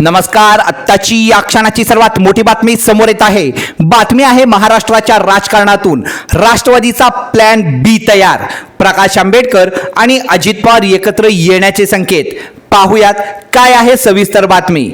नमस्कार. आत्ताची या क्षणाची सर्वात मोठी बातमी समोर येत आहे. बातमी आहे महाराष्ट्राच्या राजकारणातून. राष्ट्रवादीचा प्लॅन बी तयार. प्रकाश आंबेडकर आणि अजित पवार एकत्र येण्याचे संकेत. पाहुयात काय आहे सविस्तर बातमी.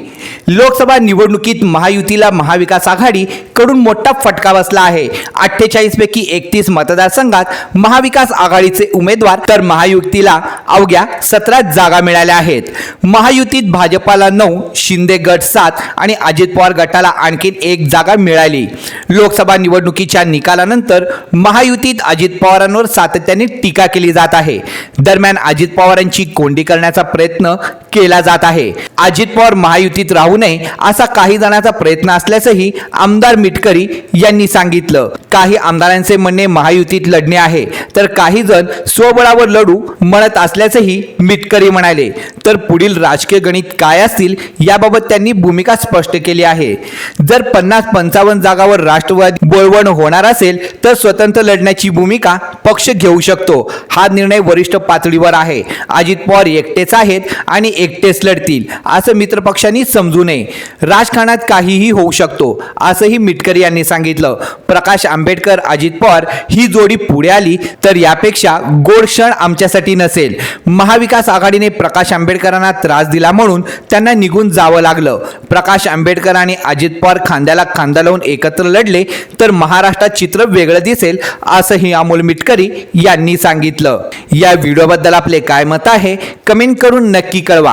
लोकसभा निवडणुकीत महायुतीला महाविकास आघाडी कडून मोठा फटका बसला आहे. अठ्ठेचाळीस पैकी एकतीस मतदारसंघात महाविकास आघाडीचे उमेदवार तर महायुतीला अवघ्या सतरा जागा मिळाल्या आहेत. महायुतीत भाजपाला नऊ शिंदे गट सात आणि अजित पवार गटाला आणखीन एक जागा मिळाली. लोकसभा निवडणुकीच्या निकालानंतर महायुतीत अजित पवारांवर सातत्याने टीका केली जात आहे. दरम्यान अजित पवारांची कोंडी करण्याचा प्रयत्न केला जात आहे. अजित पवार महायुतीत राहू नये असा काही जणांचा प्रयत्न असल्याचंही आमदार मिटकरी यांनी सांगितलं. काही आमदारांचे म्हणणे महायुतीत लढणे आहे. तर काही जण स्वबळावर लढू म्हणत असल्याचंही मिटकरी म्हणाले. तर पुढील राजकीय गणित काय असतील याबाबत त्यांनी भूमिका स्पष्ट केली आहे. जर पन्नास पंचावन्न जागावर राष्ट्रवादी बोळवण होणार असेल तर स्वतंत्र लढण्याची भूमिका पक्ष घेऊ शकतो. हा निर्णय वरिष्ठ पातळीवर आहे. अजित पवार एकटेच आहेत आणि एकटेच लढतील. असं मित्रपक्षांनी समजू नये. राजकारणात काहीही होऊ शकतो असंही मिटकरी यांनी सांगितलं. प्रकाश आंबेडकर अजित पवार ही जोडी पुढे आली तर यापेक्षा गोड क्षण आमच्यासाठी नसेल. महाविकास आघाडीने प्रकाश आंबेडकरांना त्रास दिला म्हणून त्यांना निघून जावं लागलं. प्रकाश आंबेडकर आणि अजित पवार खांद्याला खांदा लावून एकत्र लढले तर महाराष्ट्रात चित्र वेगळं दिसेल असंही अमोल मिटकरी यांनी सांगितलं. या व्हिडिओबद्दल आपले काय मत आहे कमेंट करून नक्की कळवा.